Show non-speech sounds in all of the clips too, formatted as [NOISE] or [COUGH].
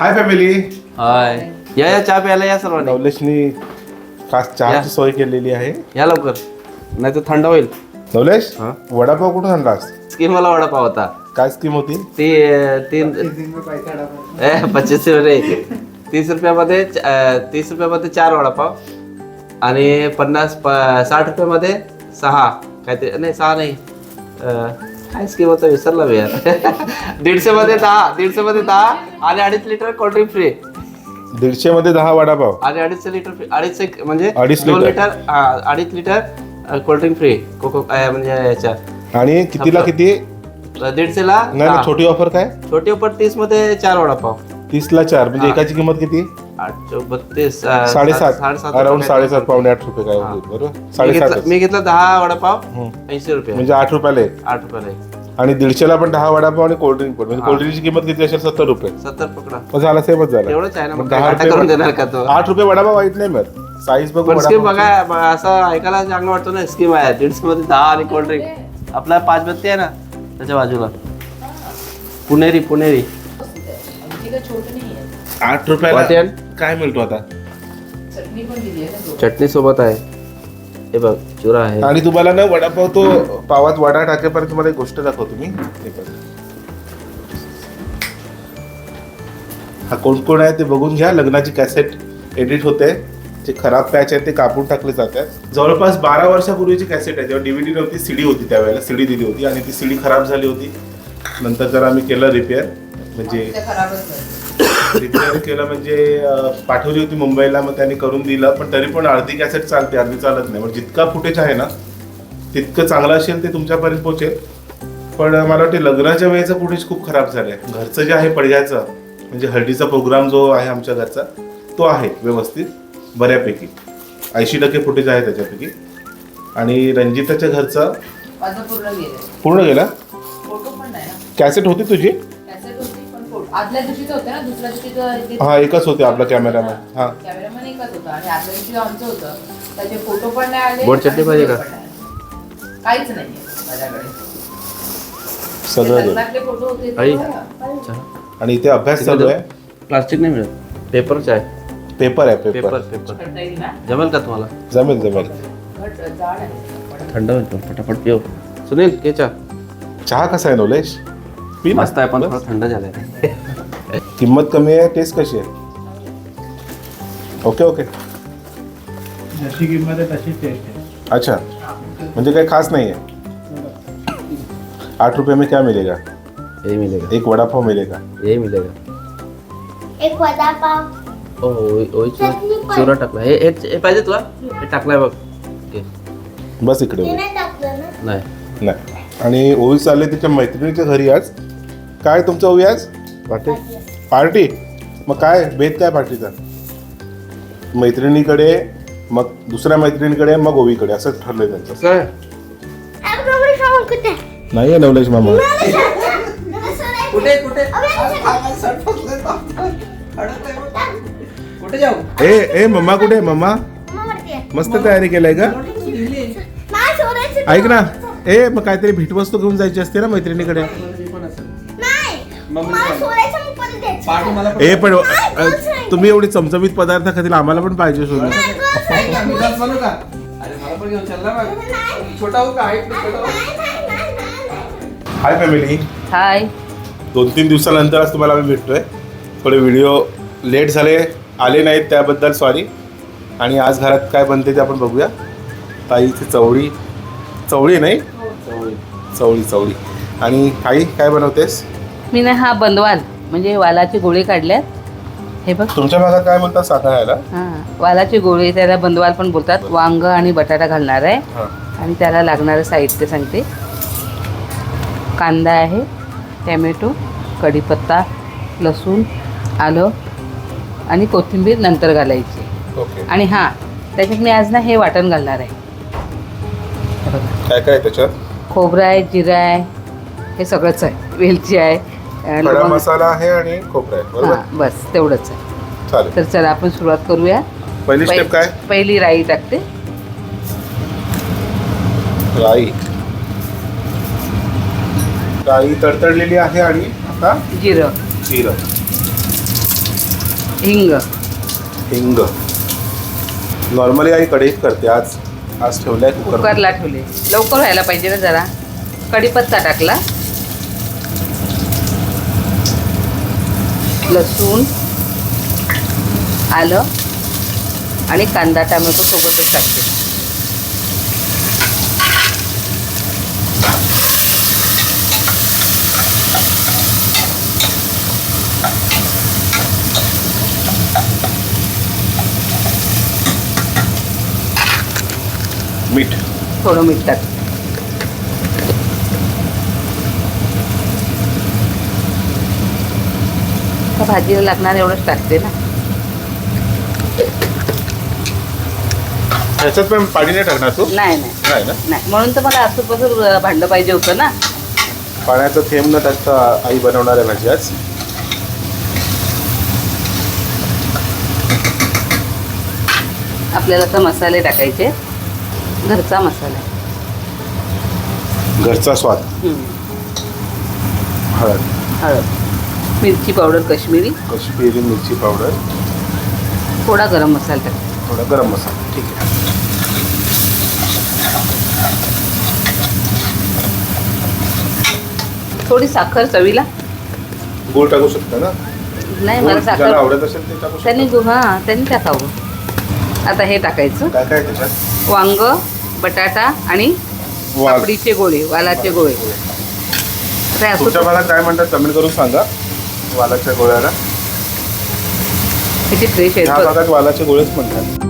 Hi family हाय या या चहा प्यायला या सर्वांनी. नवलेशनी खास चहाची सोय केलेली आहे. या लवकर. नाही तर थंड होईल. नवलेश हा? वडापाव कुठून आणलास स्कीम मला वडापाव होता. काय स्कीम होती? ती तीन ए पच्चीस रे तीस रुपयामध्ये तीस रुपयामध्ये चार वडापाव आणि पन्नास प- साठ रुपयामध्ये सहा. काहीतरी नाही सहा नाही. होतं विसरला मी यार. [LAUGHS] दीडशे मध्ये दहा दीडशे मध्ये दहा आणि अडीच लिटर कोल्ड्रिंक फ्री दीडशे मध्ये दहा वडापाव. आणि अडीचशे लिटर फ्री अडीच एक म्हणजे अडीच दोन लिटर. लिटर हा, अडीच लिटर कोल्ड्रिंक फ्री कोको अं, म्हणजे याच्या. आणि कितीला किती? दीडशेला नाही नाही, दहा. छोटी ऑफर काय? छोटी उपर तीसमध्ये चार वडापाव. तीस ला चार म्हणजे. एकाची किंमत किती? आठ बत्तीस अं, साडेसात. साडेसात अराउंड रुपये साडेसात पावणे आठ रुपये काय हा. होईल बरोबर? मी साडेसात घेतला- मी घेतला दहा वडापाव. ऐंशी रुपये. म्हणजे आठ रुपयाला एक. आठ रुपयाला. आणि दीडशेला पण दहा वडापाव आणि कोल्ड्रिंक पण. म्हणजे. कोल्ड्रिंकची किंमत किती असेल? सत्तर रुपये. सत्तर पकडा. मग झाला सेमच झाला. एवढंच आहे ना मग मग दहा रुपये करून देणार का तो? आठ रुपये वडापाव वाईट नाही मिळत. साईज बघ पण स्कीम. बघा असं ऐकायला चांगलं वाटतं ना स्कीम आहे. दीडशे मध्ये दहा आणि कोल्ड्रिंक आपला पाच बत्ती आहे ना त्याच्या बाजूला. पुणेरी पुणेरी. आठ रुपयाला वाटेल? काय मिळतो आता? चटणी सोबत आहे. हे बघ चुरा आहे. आणि तुम्हाला ना वडापाव तो पावात वडा टाकेपर्यंत तुम्हाला एक गोष्ट दाखवतो मी. हे बघ. हा कोण कोण आहे ते बघून घ्या. लग्नाची कॅसेट एडिट होते. जे खराब पॅच आहे ते कापून टाकले जातात जवळपास बारा वर्षापूर्वीची कॅसेट आहे. जेव्हा डीव्हीडी नव्हती सीडी होती त्यावेळेला. सीडी दिली होती आणि ती सीडी खराब झाली होती. नंतर जर आम्ही केलं रिपेअर म्हणजे रिपेअर केलं म्हणजे पाठवली होती मुंबईला मग त्यांनी करून दिलं पण तरी पण अर्धी कॅसेट चालते अर्धी चालत नाही. म्हणजे जितका फुटेज आहे ना तितकं चांगलं असेल ते तुमच्यापर्यंत पोहोचेल. पण मला वाटते लग्नाच्या वेळेचं फुटेज खूप खराब झालं आहे घरचं जे आहे पडघ्याचं म्हणजे हळदीचा प्रोग्राम जो आहे आमच्या घरचा तो आहे व्यवस्थित बऱ्यापैकी. ऐंशी टक्के फुटेज आहे त्याच्यापैकी. आणि रंजिताच्या घरचा पूर्ण गेलं? कॅसेट होती तुझी? आदल्या दिवशीच होते ना दुसऱ्या दिवशी हा एकच होते आपला कॅमेरामॅन हा. कॅमेरामॅन एकच होता आणि आदल्या दिवशी आमचं होतं त्याचे फोटो पण नाही आले गोड चटणी पाहिजे का? काहीच नाही माझ्याकडे. सगळं लग्नातले फोटो होते ते आई. बघा. आणि इथे अभ्यास चालू आहे प्लास्टिक नाही मिळत. पेपरच आहे. पेपर आहे पेपर पेपर पेपर करता येईल ना? जमेल का तुम्हाला? जमेल जमेल. घट जाड आहे. थंड होईल पण. फटाफट पिऊ. सुनील के चहा. चहा कसा आहे नवलेश? पी ना. मस्त आहे पण. थोडा थंड झालाय. किंमत कमी आहे टेस्ट कशी आहे? ओके ओके जशी किंमत आहे तशीच टेस्ट आहे. अच्छा. म्हणजे काही खास नाही आहे आठ रुपये में क्या मिलेगा? यही मिलेगा. एक वडापाव मिलेगा. यही मिलेगा. एक वडापाव. ओ ओई- ओई चुरा चटणी पण. टाकला. हे हे हे पाहिजे तुला? हे टाकलाय बघ. घे. बस इकडे. नाही टाकलं ना. नाही. नाही. आणि ओवी चालले तिच्या मैत्रिणीच्या घरी आज. काय तुमचं ओवी आज? पार्टी. पार्टी? मग काय? भेद काय पार्टीचा? मैत्रिणीकडे मग दुसऱ्या मैत्रिणीकडे मग ओवीकडे. असं ठरलंय त्यांचं. काय? नाही आहे नवलेश मामा. कुठे कुठे? कुठे जाऊ? ए ए मम्मा कुठे मम्मा मस्त तयारी केलाय का? ऐक ना. ए मग काहीतरी भेटवस्तू घेऊन जायची असते ना मैत्रिणीकडे? ए पण तुम्ही एवढी चमचमीत पदार्थ खातील आम्हाला पण पाहिजे सोडून. हो हाय फॅमिली हाय दोन तीन दिवसानंतर आज तुम्हाला आम्ही भेटतोय. थोडे व्हिडिओ लेट झाले आले नाहीत त्याबद्दल सॉरी आणि आज घरात काय बनते ते आपण बघूया. ताईची चवळी. चवळी नाही? चवळी चवळी. आणि ताई काय बनवतेस? मी ना हा बंदवाल म्हणजे वालाची गोळी काढल्यात. हे बघ. तुमच्या भागात काय म्हणतात साखर यायला हां वालाची गोळी त्याला बंदवाल पण बोलतात. वांग आणि बटाटा घालणार आहे. हां. आणि त्याला लागणारं साहित्य सांगते. कांदा आहे टॅमॅटो कढीपत्ता लसूण आलं आणि कोथिंबीर नंतर घालायची. ओके. आणि हां त्याच्यात मी आज ना हे वाटण घालणार आहे. काय काय आहे त्याच्यात? खोबरं आहे जिरं आहे हे सगळंच आहे. वेलची आहे खडा लवंग- मसाला आहे आणि खोबरं आहे बरोबर? हां बस तेवढंच आहे. चालेल. तर चला आपण सुरुवात करूया. पहिली स्टेप पहि- काय? पहिली राई टाकते. राई. राई तडतडलेली आहे आणि आता जिरं. जिरं. हिंग. हिंग. नॉर्मली आई कढईत करते आज आज ठेवलाय कुकर. कुकरला ठेवले. लवकर व्हायला पाहिजे ना जरा. कढीपत्ता टाकला. लसूण आलं आणि कांदा टोमॅटो सोबतच टाकते. मीठ. थोडं मीठ टाक. भाजीला लागणार एवढंच टाकते ना. ह्याच्यात पण पाणी नाही टाकणार तू? नाही नाही. नाही ना? नाही. म्हणून तर मला असं कसं भांडं पाहिजे होतं ना. पाण्याचं थेंब न टाकता आई बनवणार आहे भाजी आज. आपल्याला तर मसाले टाकायचे. घरचा मसाला. घरचा स्वाद. हम्म. हळद. हळद. मिरची पावडर काश्मीरी. कश्मीरी मिरची पावडर. थोडा गरम मसाला टाक. थोडा गरम मसाला. ठीक आहे. थोडी साखर चवीला. गूळ टाकू शकता ना? नाही मला ज्याला साखर आवडत असेल ते टाकू त्यांनी शकता गु हां त्यांनी टाकावं आता हे टाकायचं. काय काय त्याच्यात? वांग बटाटा आणि वाल पापडीचे गोळे वालाचे गोळे. आता हे तुमच्या असं भागात काय म्हणतात कमेंट करून सांगा. वालाच्या गोळ्याला. किती फ्रेश आहेत ह्या बघ. भागात वालाचे गोळेच म्हणतात.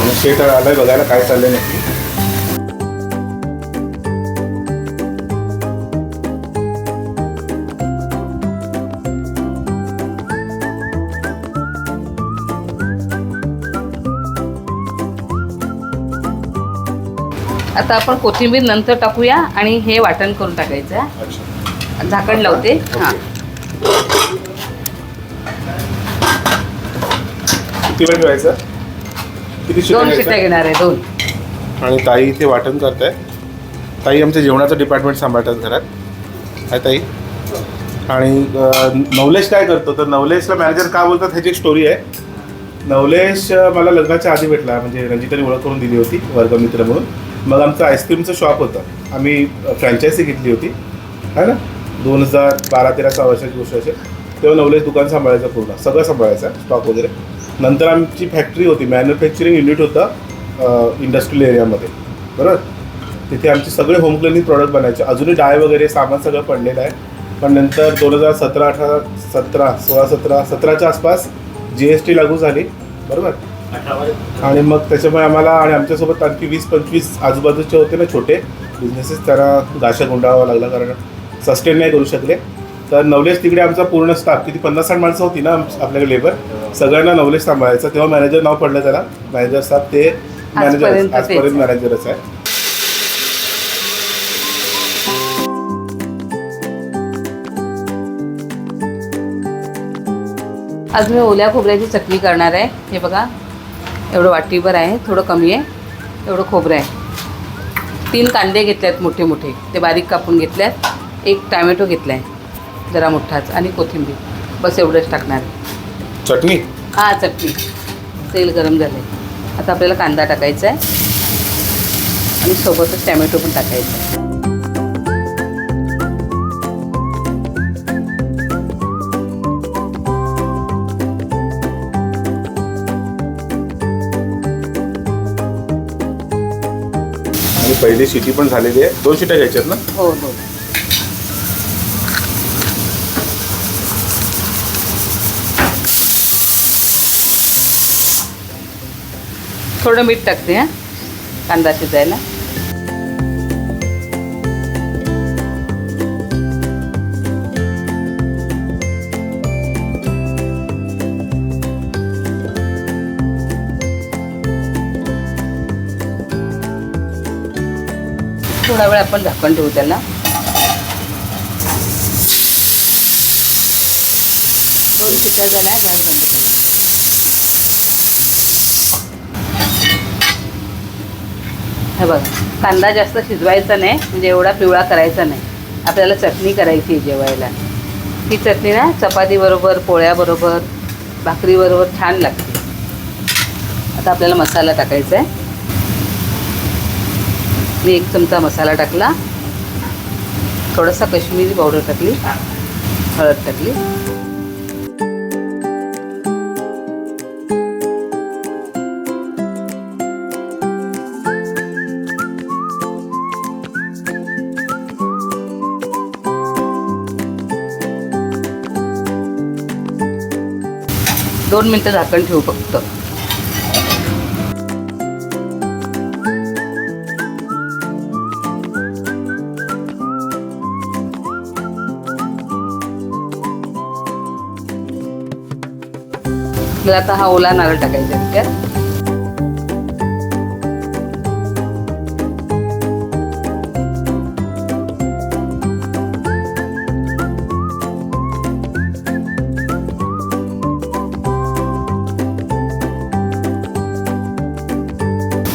आणि शेट आलाय बघायला काय चाललंय नक्की. आता आपण कोथिंबीर नंतर टाकूया आणि हे वाटण करून टाकायचं. झाकण लावते. हां. किती वेळ ठेवायचं? किती दोन शिट्ट्या घेणार आहे दोन. आणि ताई इथे वाटण करताय. ताई आमच्या जेवणाचं डिपार्टमेंट सांभाळतात घरात. आहे ताई. आणि नवलेश काय करतो? तर नवलेशला मॅनेजर का बोलतात ह्याची एक स्टोरी आहे. नवलेश मला लग्नाच्या आधी भेटला. म्हणजे रंजिताने ओळख करून दिली होती वर्गमित्र म्हणून. मग आमचं आईस्क्रीमचं शॉप होतं. आम्ही फ्रँचायझी घेतली होती. है ना? दोन हजार बारा तेरा सहा वर्षाची गोष्ट असेल तेव्हा नवलेश दुकान सांभाळायचं पूर्ण. सगळं सांभाळायचं स्टॉक वगैरे. नंतर आमची फॅक्टरी होती. मॅन्युफॅक्चरिंग युनिट होतं इंडस्ट्रियल एरियामध्ये बरोबर? तिथे आमचे सगळे होम क्लिनिंग प्रॉडक्ट बनायचे. अजूनही डाय वगैरे सामान सगळं पडलेलं आहे. पण नंतर दोन हजार सतरा अठरा सतरा सोळा सतरा सतराच्या आसपास जी एस टी लागू झाली. बरोबर? आणि मग त्याच्यामुळे आम्हाला आणि आमच्यासोबत आणखी वीस पंचवीस आजूबाजूचे होते ना छोटे बिझनेसेस त्यांना गाशा गुंडाळावा लागला कारण सस्टेन नाही करू शकले. तर नवलेश तिकडे आमचा पूर्ण स्टाफ किती पन्नास साठ माणसं होती ना आपल्याकडे लेबर सगळ्यांना नवलेश सांभाळायचं. तेव्हा मॅनेजर नाव पडलं त्याला. मॅनेजर साहेब ते मॅनेजर आजपर्यंत. मॅनेजरच आहे. आज मी ओल्या खोबऱ्याची चटणी करणार आहे. हे बघा. एवढं वाटीभर आहे थोडं कमी आहे एवढं खोबरं आहे. तीन कांदे घेतले आहेत मोठे मोठे ते बारीक कापून घेतल्यात एक टॅमॅटो घेतला आहे जरा मोठाच आणि कोथिंबीर बस एवढंच टाकणार चटणी? हां चटणी. तेल गरम झालं आहे आता आपल्याला कांदा टाकायचा आहे आणि सोबतच टॅमॅटो पण टाकायचा आहे. पहिली शिटी पण झालेली आहे. दोन शिट्या घ्यायच्यात ना? हो हो. थोडं मीठ टाकते हां? कांदा शिजायला. थोडा वेळ आपण झाकण ठेवू त्याला. दोन शिट्ट्या झाल्या गॅस बंद हे बघ कांदा जास्त शिजवायचा नाही म्हणजे एवढा पिवळा करायचा नाही. आपल्याला चटणी करायची आहे जेवायला. ही चटणी ना चपातीबरोबर पोळ्याबरोबर भाकरीबरोबर छान लागते. आता आपल्याला मसाला टाकायचा आहे. मी एक चमचा मसाला टाकला. थोडासा कश्मीरी पावडर टाकली. हळद टाकली. दोन मिनटं झाकण ठेवू फक्त. आपल्याला आता हा ओला नारळ टाकायचा आहे त्याच्यात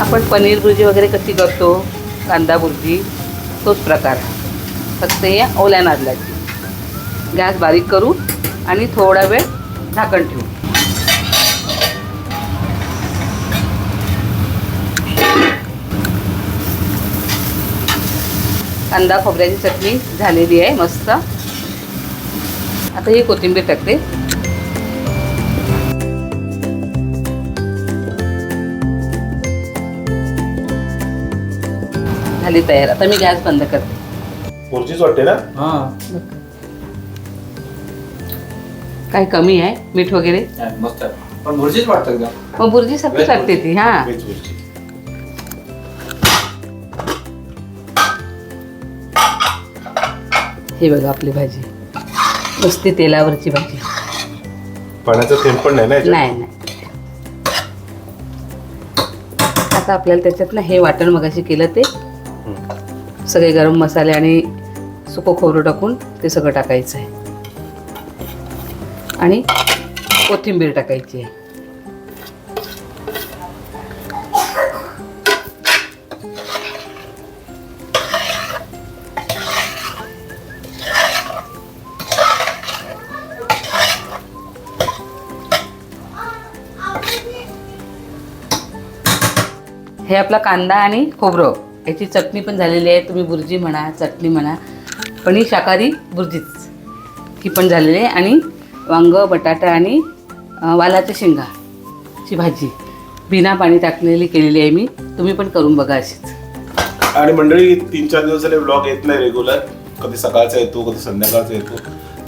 आपण पनीर भुर्जी वगैरे कशी करतो? कांदा भुर्जी तोच प्रकार. फक्त हे ओल्या नारळाची. गॅस बारीक करू आणि थोडा वेळ झाकण ठेवू. कांदा खोबऱ्याची चटणी झालेली आहे मस्त. आता ही कोथिंबीर टाकते. झाली तयार. आता मी गॅस बंद करते. भुर्जीच वाटते ना? हा. काही कमी आहे? मीठ वगैरे? मग बुर्जी सारखी लागते ती हा. हे बघा आपली भाजी. नुसती तेलावरची भाजी. पाण्याचा थेंब पण नाही ना याच्यात? नाही नाही. आता आपल्याला त्याच्यात ना हे वाटण मगाशी केलं ते. सगळे गरम मसाले आणि सुकं खोबरं टाकून ते सगळं टाकायचं आहे. आणि कोथिंबीर टाकायची आहे. हे आपला कांदा आणि खोबरं. याची चटणी पण झालेली आहे. तुम्ही बुर्जी म्हणा चटणी म्हणा पण ही शाकाहारी बुर्जीच. ही पण झालेली आहे. आणि वांग बटाटा आणि वालाच्या शेंगा ची भाजी. बिना पाणी टाकलेली केलेली आहे मी. तुम्ही पण करून बघा अशीच. आणि मंडळी तीन चार दिवस झाले ब्लॉग येत नाही रेग्युलर कधी सकाळचा येतो कधी संध्याकाळचा येतो.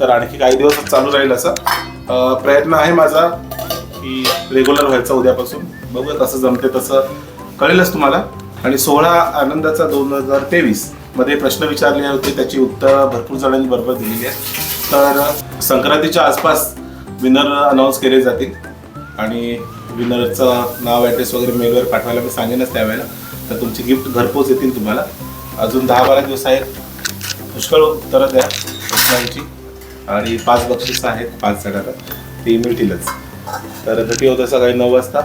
तर आणखी काही दिवस चालू राहील असं. प्रयत्न आहे माझा की रेग्युलर व्हायचा उद्यापासून. बघूया कसं जमते तसं. कळेलच तुम्हाला. आणि सोळा आनंदाचा दोन हजार तेवीसमध्ये प्रश्न विचारले होते त्याची उत्तर भरपूर जणांनी बरोबर दिलेली आहे. तर संक्रांतीच्या आसपास विनर अनाऊन्स केले जातील. आणि विनरचं नाव ॲड्रेस वगैरे मेलवर पाठवायला मी सांगेनच त्यावेळेला. तर तुमची गिफ्ट घरपोच येतील तुम्हाला. अजून दहा बारा दिवस आहेत. पुष्कळ उत्तरं द्या प्रश्नांची. आणि पाच बक्षिसं आहेत पाच जणांना. ती मिळतीलच. तर घटी होतं सकाळी नऊ वाजता.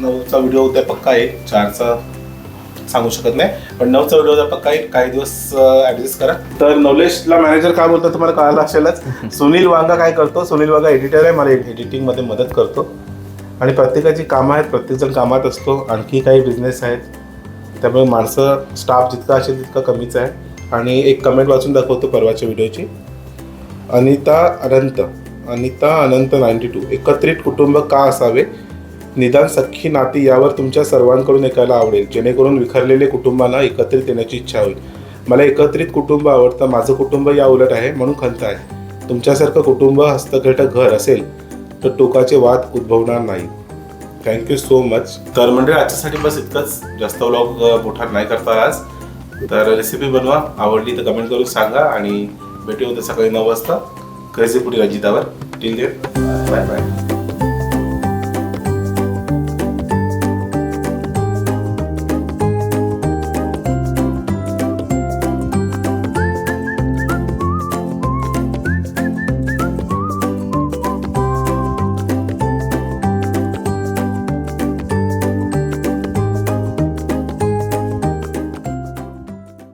नऊचा व्हिडिओ उद्या पक्का आहे. चारचा सांगू शकत नाही. पण नऊचा व्हिडिओ उद्या पक्का आहे. काही दिवस ऍडजस्ट करा. तर नवलेशला मॅनेजर काय बोलतो तुम्हाला कळालं असेलच. [LAUGHS] सुनील वांगा काय करतो? सुनील वांगा एडिटर आहे. मला एडिटिंगमध्ये मदत करतो. आणि प्रत्येकाची कामं आहेत. प्रत्येकजण कामात असतो. आणखी काही बिझनेस आहेत. त्यामुळे माणसं स्टाफ जितका असेल तितका कमीच आहे. आणि एक कमेंट वाचून दाखवतो परवाच्या व्हिडिओची. अनिता अनंत. Anita Anant ninety two. एकत्रित कुटुंब का असावे? निदान सख्खी नाती यावर तुमच्या सर्वांकडून ऐकायला आवडेल. जेणेकरून विखरलेले कुटुंबाला एकत्रित येण्याची इच्छा होईल. मला एकत्रित कुटुंब आवडतं. माझं कुटुंब या उलट आहे म्हणून खंत आहे. तुमच्यासारखं कुटुंब हस्तघटक घर असेल तर टोकाचे वाद उद्भवणार नाही. थँक्यू सो मच तर म्हणजे आजच्यासाठी बस इतकंच. जास्त व्लॉग मोठा नाही करता आज. तर रेसिपी बनवा. आवडली तर कमेंट करून सांगा आणि भेटू उद्या सकाळी नऊ वाजता. क्रेझी पुढे रजितावर टिल बाय बाय